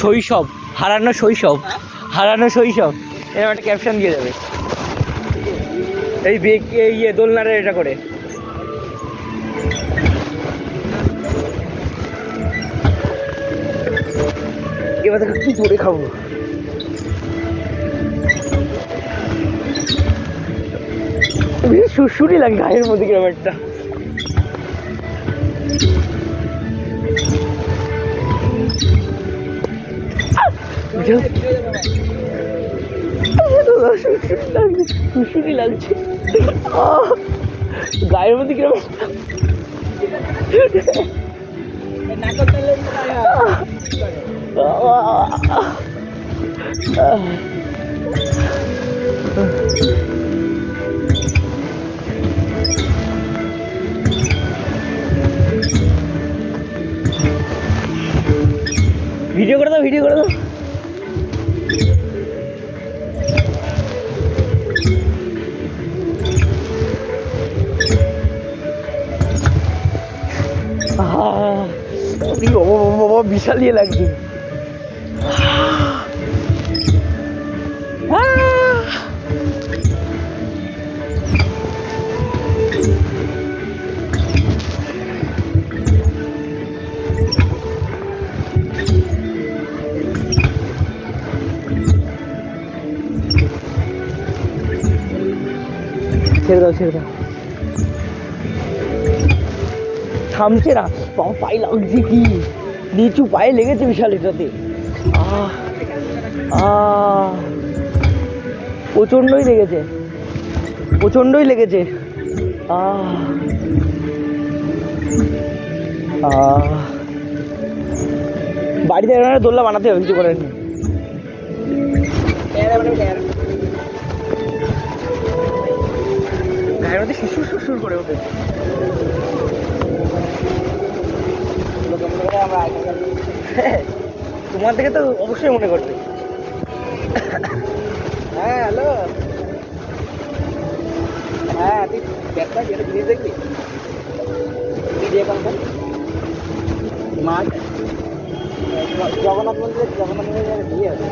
শৈশব হারানো শৈশব হারানো শৈশব। এরকম একটা ক্যাপশন দিয়ে যাবে এই ইয়ে দোলনারে এটা করে। এবার কি করে খাব। বেশ সুরসুরি লাগে গায়ের মধ্যে কীরকম একটা। লাগছে। গায়ের মধ্যে কীরকম ভিডিও করে দাও ভিডিও করে দাও। বিশাল ইয়ে লাগছে। ছেড়ে দাও ছেড়ে দাও। থামছে না। বাবা, পায়ে লাগছে কি? নিচু পায়ে লেগেছে বিশাল এটাতে। প্রচণ্ডই লেগেছে। প্রচণ্ডই লেগেছে। বাড়িতে দোল্লা বানাতে হবে, কিছু করার মধ্যে শিশুর শ্বশুর করে ওঠে। তোমার থেকে তো অবশ্যই মনে করবে। হ্যাঁ হ্যালো। হ্যাঁ তুই ব্যাগটা যেটা জিনিস দেখবি? জগন্নাথ মন্দিরে জগন্নাথ মন্দিরে বিয়ে আছে